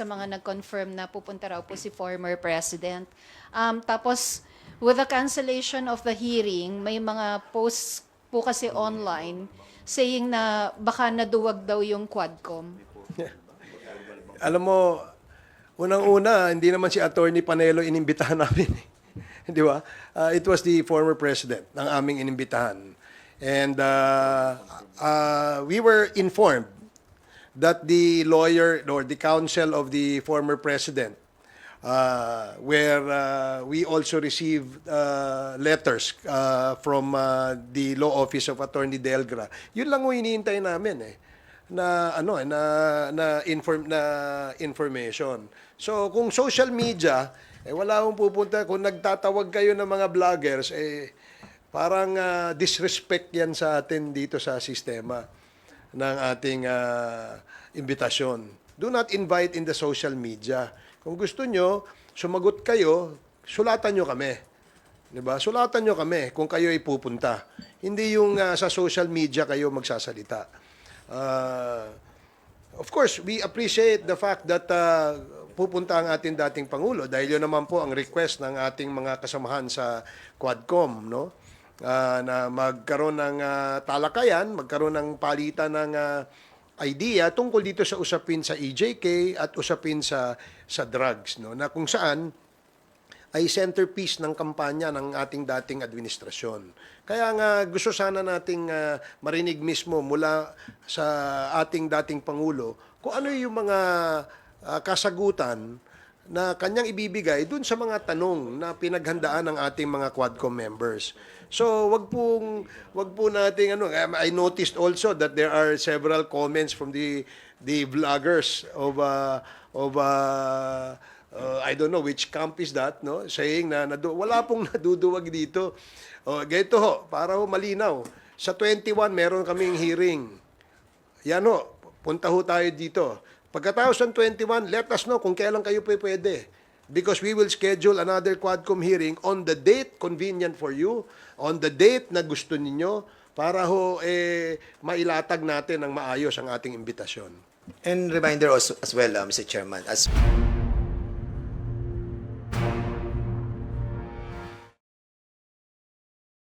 sa mga nag-confirm na pupunta raw po si former president. Um, tapos, with the cancellation of the hearing, may mga posts po kasi online saying na baka naduwag daw yung Quadcom. Alam mo, unang-una, hindi naman si Attorney Panelo inimbitahan namin. Di ba? Uh, it was the former president ng aming inimbitahan. And uh, uh, we were informed that the lawyer or the counsel of the former president uh, where uh, we also received uh, letters uh, from uh, the law office of Attorney Delgra. Yun lang ang hinihintay namin eh na ano eh, na na inform na information. So kung social media eh wala akong pupunta kung nagtatawag kayo ng mga vloggers eh parang ah, disrespect yan sa atin dito sa sistema ng ating ah, imbitasyon. Do not invite in the social media. Kung gusto nyo, sumagot kayo, sulatan nyo kami. 'Di ba? Sulatan nyo kami kung kayo ay pupunta. Hindi yung ah, sa social media kayo magsasalita. Uh, of course, we appreciate the fact that uh, pupunta ang ating dating Pangulo dahil yun naman po ang request ng ating mga kasamahan sa Quadcom, no? Ah, na magkaroon ng ah, talakayan, magkaroon ng palitan ng ah, idea tungkol dito sa usapin sa EJK at usapin sa sa drugs, no? Na kung saan ay centerpiece ng kampanya ng ating dating administrasyon. Kaya nga gusto sana nating ah, marinig mismo mula sa ating dating Pangulo kung ano yung mga ah, kasagutan na kanyang ibibigay dun sa mga tanong na pinaghandaan ng ating mga Quadcom members. So, wag pong wag po nating ano, um, I noticed also that there are several comments from the the vloggers of uh, of uh, uh, I don't know which camp is that, no? Saying na nadu- wala pong naduduwag dito. O, ganito ho, para ho malinaw. Sa 21, meron kaming hearing. Yan ho, punta ho tayo dito. Pagkatapos ng 21, let us know kung kailan kayo po pwede. Because we will schedule another Quadcom hearing on the date convenient for you, on the date na gusto ninyo, para ho eh, mailatag natin ng maayos ang ating imbitasyon. And reminder also as well, uh, Mr. Chairman, as